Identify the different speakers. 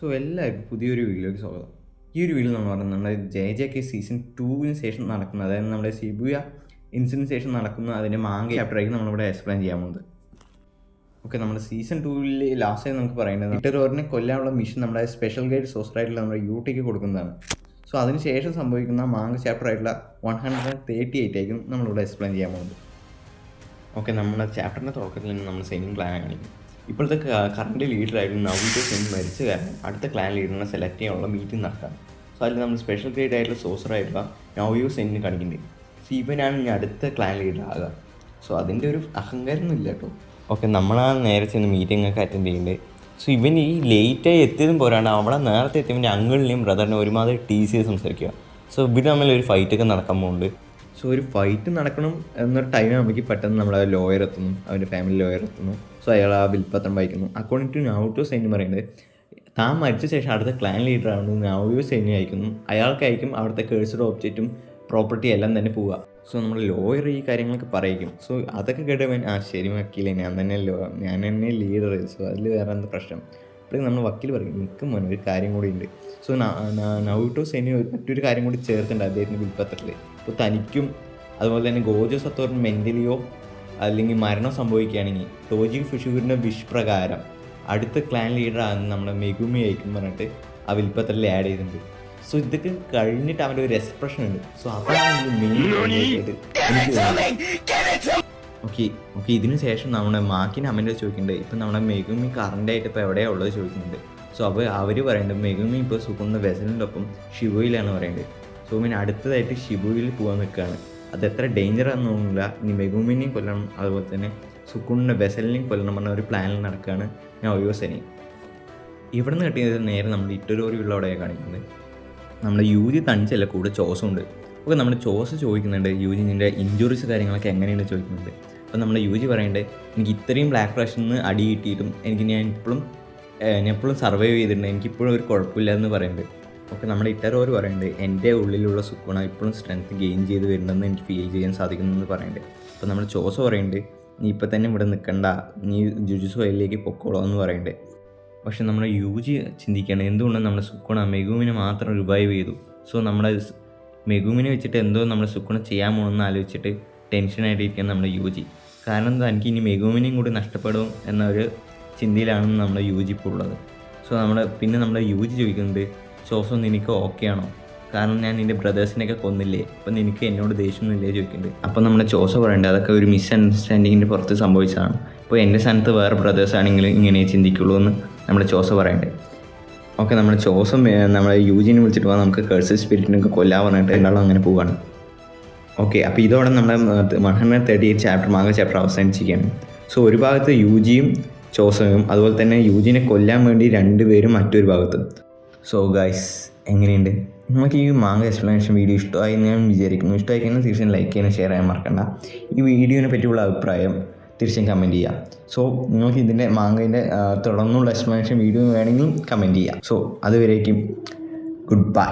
Speaker 1: So എല്ലാവർക്കും പുതിയൊരു വീഡിയോയ്ക്ക് സ്വാഗതം. ഈ ഒരു വീഡിയോ നമ്മൾ പറയുന്നത് നമ്മുടെ ജെ ജെ കെ സീസൺ ടൂവിന് ശേഷം നടക്കുന്ന അതായത് നമ്മുടെ സിബുയ ഇൻസിഡന്റിന് ശേഷം നടക്കുന്ന അതിന്റെ മാങ്ക ചാപ്റ്ററായിരിക്കും നമ്മളിവിടെ എക്സ്പ്ലെയിൻ ചെയ്യാൻ പോകുന്നത്. ഓക്കെ നമ്മുടെ സീസൺ ടൂവിൽ ലാസ്റ്റ് നമുക്ക് പറയുന്നത് ഇട്ടറോറിനെ കൊല്ലാനുള്ള മിഷൻ നമ്മുടെ സ്പെഷ്യൽ ഗൈഡ് സൊസൈറ്റിയിൽ നമ്മുടെ യൂട്ടിക്ക് കൊടുക്കുന്നതാണ്. സോ അതിന് ശേഷം സംഭവിക്കുന്ന മാങ്ക ചാപ്റ്റർ ആയിട്ടുള്ള വൺ ഹൺഡ്രഡ് തേർട്ടി എയ്റ്റ് ആയിരിക്കും നമ്മളിവിടെ എക്സ്പ്ലെയിൻ ചെയ്യാൻ പോകുന്നത്. ഓക്കെ നമ്മുടെ ചാപ്റ്ററിന്റെ തുടക്കത്തിൽ നിന്ന് നമ്മൾ സെയിം പ്ലാൻ കാണിക്കും ഇപ്പോഴത്തെ കറണ്ട് ലീഡറായിരുന്നു നവീന്റെ സെൻ മരിച്ച കാരണം അടുത്ത ക്ലാൻ ലീഡറിനെ സെലക്ട് ചെയ്യാനുള്ള മീറ്റിംഗ് നടക്കാം സോ അതിൽ നമ്മൾ സ്പെഷ്യൽ ഗ്രേഡ് ആയിട്ടുള്ള സോസറായിട്ടുള്ള നവ്യൂ സെയിമിന് കാണിക്കുന്നത് സോ ഇവനാണ് ഇനി അടുത്ത ക്ലാൻ ലീഡർ ആകുക. സോ അതിന്റെ ഒരു അഹങ്കാരമൊന്നും ഇല്ല കേട്ടോ. ഓക്കെ നമ്മളാ നേരെ ചെന്ന് മീറ്റിംഗ് ഒക്കെ അറ്റൻഡ് ചെയ്യുന്നുണ്ട് സോ ഇവൻ ഈ ലേറ്റായി എത്തിയതും പോരാണ്ട് അവിടെ നേരത്തെ എത്തിയവന്റെ അങ്കിളിനെയും ബ്രദറിനെയും ഒരുമാതിരി ടീ ചെയ്ത് സംസാരിക്കുക. സോ ഇവിടെ തമ്മിൽ ഒരു ഫൈറ്റൊക്കെ നടക്കാൻ പോകുന്നുണ്ട് സോ ഒരു ഫൈറ്റ് നടക്കണം എന്നൊരു ടൈം നമുക്ക് പെട്ടെന്ന് നമ്മുടെ ലോയർ എത്തുന്നു അവന്റെ ഫാമിലി ലോയർ എത്തുന്നു. സോ അയാൾ ആ വിൽപ്പത്രം വായിക്കുന്നു. അക്കോർഡിംഗ് ടു നൗട്ടോ സൈന്യം പറയുന്നത് താൻ മരിച്ച ശേഷം അടുത്ത ക്ലാൻ ലീഡർ ആവുന്നത് യു സൈന്യം അയക്കുന്നു. അയാൾക്കായിരിക്കും അവിടുത്തെ കേഴ്സഡ് ഓബ്ജക്റ്റും പ്രോപ്പർട്ടി എല്ലാം തന്നെ പോവുക. സോ നമ്മൾ ലോയർ ഈ കാര്യങ്ങളൊക്കെ പറയിക്കും. സോ അതൊക്കെ കേട്ടവൻ ആ ശരി വക്കീലെ ഞാൻ തന്നെ ലോ ഞാൻ തന്നെ ലീഡർ സോ അതിൽ വേറെ എന്താ പ്രശ്നം? അപ്പോഴേ നമ്മൾ വക്കീൽ പറയും നിൽക്കും മോനെ ഒരു കാര്യം കൂടി ഉണ്ട്. സോ നൗട്ടോ സൈന്യം മറ്റൊരു കാര്യം കൂടി ചേർത്തിട്ടുണ്ട് അദ്ദേഹത്തിന്റെ വിൽപ്പത്രത്തിൽ ഇപ്പോൾ തനിക്കും അതുപോലെ തന്നെ ഗോജ സത്തോറിന് മെന്റലിയോ അല്ലെങ്കിൽ മരണം സംഭവിക്കുകയാണെങ്കിൽ ടോജി ഫുഷൂരിന്റെ വിഷ് പ്രകാരം അടുത്ത ക്ലാൻ ലീഡർ ആകുന്ന നമ്മുടെ മെഗുമി ആയിരിക്കും പറഞ്ഞിട്ട് ആ വിൽപ്പത്രത്തിൽ ആഡ് ചെയ്തിട്ടുണ്ട്. സോ ഇതൊക്കെ കഴിഞ്ഞിട്ട് അവന്റെ ഒരു എക്സ്പ്രഷൻ ഉണ്ട്. സോ അതാണ് ഓക്കെ ഓക്കെ ഇതിന് ശേഷം നമ്മുടെ മാക്കിന് അമ്മന്റെ ചോദിക്കുന്നുണ്ട്. ഇപ്പം നമ്മുടെ മെഗുമി കറണ്ടായിട്ട് ഇപ്പോൾ എവിടെയാണ് ഉള്ളത് ചോദിക്കുന്നുണ്ട്. സോ അപ്പോൾ അവർ പറയുന്നുണ്ട് മെഗുമി ഇപ്പോൾ സുഖുന്ന വെസലിന്റെ ഒപ്പം ഷിവയിലാണ് പറയുന്നത്. പിന്നെ അടുത്തതായിട്ട് ഷിബുവിൽ പോകാൻ നിൽക്കുകയാണ്. അത് എത്ര ഡേഞ്ചർ ആണെന്നൊന്നുമില്ല. ഇനി മെഗുമിനെയും കൊല്ലണം അതുപോലെ തന്നെ സുക്കുണിന്റെ ബെസലിനെയും കൊല്ലണം പറഞ്ഞ ഒരു പ്ലാനിൽ നടക്കുകയാണ് ഞാൻ ഒയോസനി ഇവിടെ നിന്ന് കിട്ടിയത് നേരെ നമ്മുടെ അവിടെ കാണിക്കുന്നത്. നമ്മുടെ യു ജി തണിച്ചല്ല കൂടെ ചോസുണ്ട്. അപ്പോൾ നമ്മൾ ചോസ് ചോദിക്കുന്നുണ്ട് യു ജി നിന്റെ ഇഞ്ചുറീസ് കാര്യങ്ങളൊക്കെ എങ്ങനെയാണ് ചോദിക്കുന്നുണ്ട് അപ്പോൾ നമ്മുടെ യു ജി പറയേണ്ടത് എനിക്ക് ഇത്രയും ബ്ലാക്ക് ഫ്ലാഷിൽ നിന്ന് അടി കിട്ടിയിട്ടും എനിക്ക് ഞാൻ ഇപ്പോഴും ഞാൻ എപ്പോഴും സർവൈവ് ചെയ്തിട്ടുണ്ട്. എനിക്കിപ്പോഴും ഒരു കുഴപ്പമില്ല എന്ന് പറയുന്നുണ്ട് ഒക്കെ നമ്മുടെ ഇട്ടരോർ പറയുന്നുണ്ട് എന്റെ ഉള്ളിലുള്ള സുക്കുണ ഇപ്പോഴും സ്ട്രെങ്ത് ഗെയിൻ ചെയ്ത് വരുന്നെന്ന് എനിക്ക് ഫീൽ ചെയ്യാൻ സാധിക്കുന്നെന്ന് പറയുന്നുണ്ട് അപ്പോൾ നമ്മൾ ചോസ പറയുന്നുണ്ട് നീ ഇപ്പം തന്നെ ഇവിടെ നിൽക്കണ്ട നീ ജുജുസ് വയലിലേക്ക് പൊക്കോളോ എന്ന് പറയുന്നുണ്ട് പക്ഷെ നമ്മുടെ യു ജി ചിന്തിക്കുകയാണ് എന്തുകൊണ്ടാണ് നമ്മുടെ സുക്കുണ മെഗുവിനെ മാത്രം റിവൈവ് ചെയ്തു. സോ നമ്മുടെ മെഗുമിനെ വെച്ചിട്ട് എന്തോ നമ്മുടെ സുക്കുണ ചെയ്യാൻ പോകണമെന്ന് ആലോചിച്ചിട്ട് ടെൻഷനായിട്ടിരിക്കുകയാണ് നമ്മുടെ യു ജി കാരണം എന്താ എനിക്ക് ഇനി മെഗുവിനെയും കൂടി നഷ്ടപ്പെടും എന്നൊരു ചിന്തയിലാണ് നമ്മുടെ യു ജി ഇപ്പോൾ ഉള്ളത്. സോ നമ്മുടെ പിന്നെ നമ്മുടെ യു ജി ചോദിക്കുന്നുണ്ട് ചോസോ നിനക്ക് ഓക്കെ ആണോ? കാരണം ഞാൻ നിന്റെ ബ്രദേഴ്സിനെയൊക്കെ കൊന്നില്ലേ? അപ്പം നിനക്ക് എന്നോട് ദേഷ്യമൊന്നുമില്ലേ ചോദിക്കുന്നുണ്ട് അപ്പം നമ്മുടെ ചോസ പറയേണ്ടത് അതൊക്കെ ഒരു മിസ് അണ്ടർസ്റ്റാൻഡിങ്ങിന്റെ പുറത്ത് സംഭവിച്ചതാണ്. ഇപ്പോൾ എന്റെ സ്ഥാനത്ത് വേറെ ബ്രദേഴ്സ് ആണെങ്കിൽ ഇങ്ങനെ ചിന്തിക്കുള്ളൂ എന്ന് നമ്മുടെ ചോസ പറയണ്ടേ. ഓക്കെ നമ്മുടെ ചോസം നമ്മളെ യൂജിനെ വിളിച്ചിട്ട് പോകാൻ നമുക്ക് കേഴ്സ് സ്പിരിറ്റിനൊക്കെ കൊല്ലാൻ പറഞ്ഞിട്ട് രണ്ടാളും അങ്ങനെ പോവാണ്. ഓക്കെ അപ്പോൾ ഇതോടെ നമ്മുടെ one hundred thirty eight chapter manga chapter അവസാനിച്ചിരിക്കുകയാണ്. So ഒരു ഭാഗത്ത് യൂജിയും ചോസവും അതുപോലെ തന്നെ യുജിനെ കൊല്ലാൻ വേണ്ടി രണ്ടുപേരും മറ്റൊരു ഭാഗത്ത്. സോ ഗൈസ് എങ്ങനെയുണ്ട്? നിങ്ങൾക്ക് ഈ മാങ്ങ എക്സ്പ്ലനേഷൻ വീഡിയോ ഇഷ്ടമായി എന്ന് ഞാൻ വിചാരിക്കുന്നു. ഇഷ്ടമായി കഴിഞ്ഞാൽ തീർച്ചയായും ലൈക്ക് ചെയ്യാനും ഷെയർ ചെയ്യാൻ മറക്കണ്ട. ഈ വീഡിയോനെ പറ്റിയുള്ള അഭിപ്രായം തീർച്ചയായും കമന്റ് ചെയ്യാം. സോ നിങ്ങൾക്ക് ഇതിന്റെ മാങ്ങേന്റെ തുടർന്നുള്ള എക്സ്പ്ലനേഷൻ വീഡിയോ വേണമെങ്കിൽ കമന്റ് ചെയ്യാം. സോ അതുവരേക്കും ഗുഡ് ബൈ